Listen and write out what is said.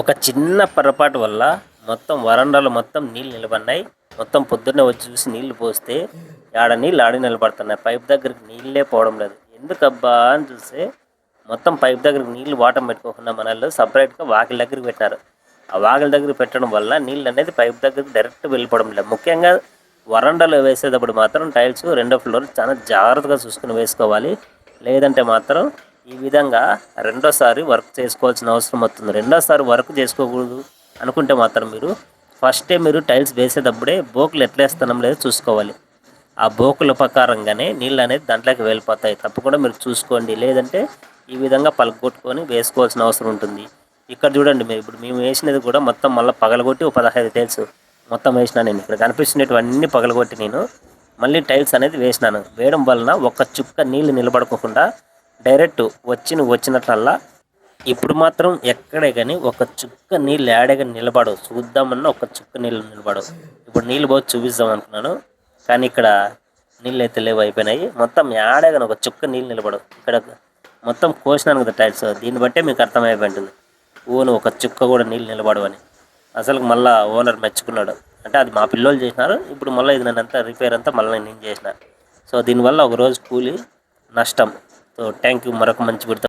ఒక చిన్న పొరపాటు వల్ల మొత్తం వరండాలో మొత్తం నీళ్ళు నిలబడినాయి. మొత్తం పొద్దున్నే వచ్చి చూసి నీళ్ళు పోస్తే ఆడ నీళ్ళు ఆడి నిలబడుతున్నాయి. పైప్ దగ్గరికి నీళ్ళే పోవడం లేదు. ఎందుకబ్బా అని చూస్తే మొత్తం పైప్ దగ్గరికి నీళ్ళు వాటర్ పెట్టుకోకుండా మనల్ని సపరేట్గా వాకిల దగ్గరికి పెట్టారు. ఆ వాకిల దగ్గర పెట్టడం వల్ల నీళ్ళు అనేది పైప్ దగ్గరికి డైరెక్ట్ వెళ్ళిపోవడం లేదు. ముఖ్యంగా వరండాలో వేసేటప్పుడు మాత్రం టైల్స్ రెండో ఫ్లోర్ చాలా జాగ్రత్తగా చూసుకుని వేసుకోవాలి. లేదంటే మాత్రం ఈ విధంగా రెండోసారి వర్క్ చేసుకోవాల్సిన అవసరం వస్తుంది. రెండోసారి వర్క్ చేసుకోకూడదు అనుకుంటే మాత్రం మీరు ఫస్టే మీరు టైల్స్ వేసేటప్పుడే బోకులు ఎట్లా వేస్తున్నాం లేదో చూసుకోవాలి. ఆ బోకుల ప్రకారంగానే నీళ్ళు అనేది దాంట్లోకి వెళ్ళిపోతాయి. తప్పకుండా మీరు చూసుకోండి. లేదంటే ఈ విధంగా పలగొట్టుకొని వేసుకోవాల్సిన అవసరం ఉంటుంది. ఇక్కడ చూడండి మీరు ఇప్పుడు మేము వేసినది కూడా మొత్తం మళ్ళీ పగలగొట్టి ఒక పదహైదు టైల్స్ మొత్తం వేసిన నేను. ఇక్కడ కనిపిస్తున్నటువన్నీ పగలగొట్టి నేను మళ్ళీ టైల్స్ అనేది వేసినాను. వేయడం వలన ఒక్క చుక్క నీళ్ళు నిలబడకుండా డైరెక్ట్ వచ్చి నువ్వు వచ్చినట్లల్లా ఇప్పుడు మాత్రం ఎక్కడే కానీ ఒక చుక్క నీళ్ళు ఏడగా నిలబడవు. చూద్దామన్నా ఒక చుక్క నీళ్ళు నిలబడవు. ఇప్పుడు నీళ్ళు పోయి చూపిద్దాం అనుకున్నాను. కానీ ఇక్కడ నీళ్ళు అయితే లేవు అయిపోయినాయి. మొత్తం ఏడగాని ఒక చుక్క నీళ్ళు నిలబడవు. ఇక్కడ మొత్తం కోసినాను కదా టైల్స్. దీన్ని బట్టే మీకు అర్థమైపోయి ఉంటుంది ఓను ఒక చుక్క కూడా నీళ్ళు నిలబడవని అసలు మళ్ళా ఓనర్ మెచ్చుకున్నాడు. అంటే అది మా పిల్లలు చేసినారు. ఇప్పుడు మళ్ళీ ఇది నన్ను రిపేర్ అంతా మళ్ళీ నేను చేసిన. సో దీనివల్ల ఒకరోజు కూలి నష్టం. సో థ్యాంక్ యూ మరొక మంచి గుర్తు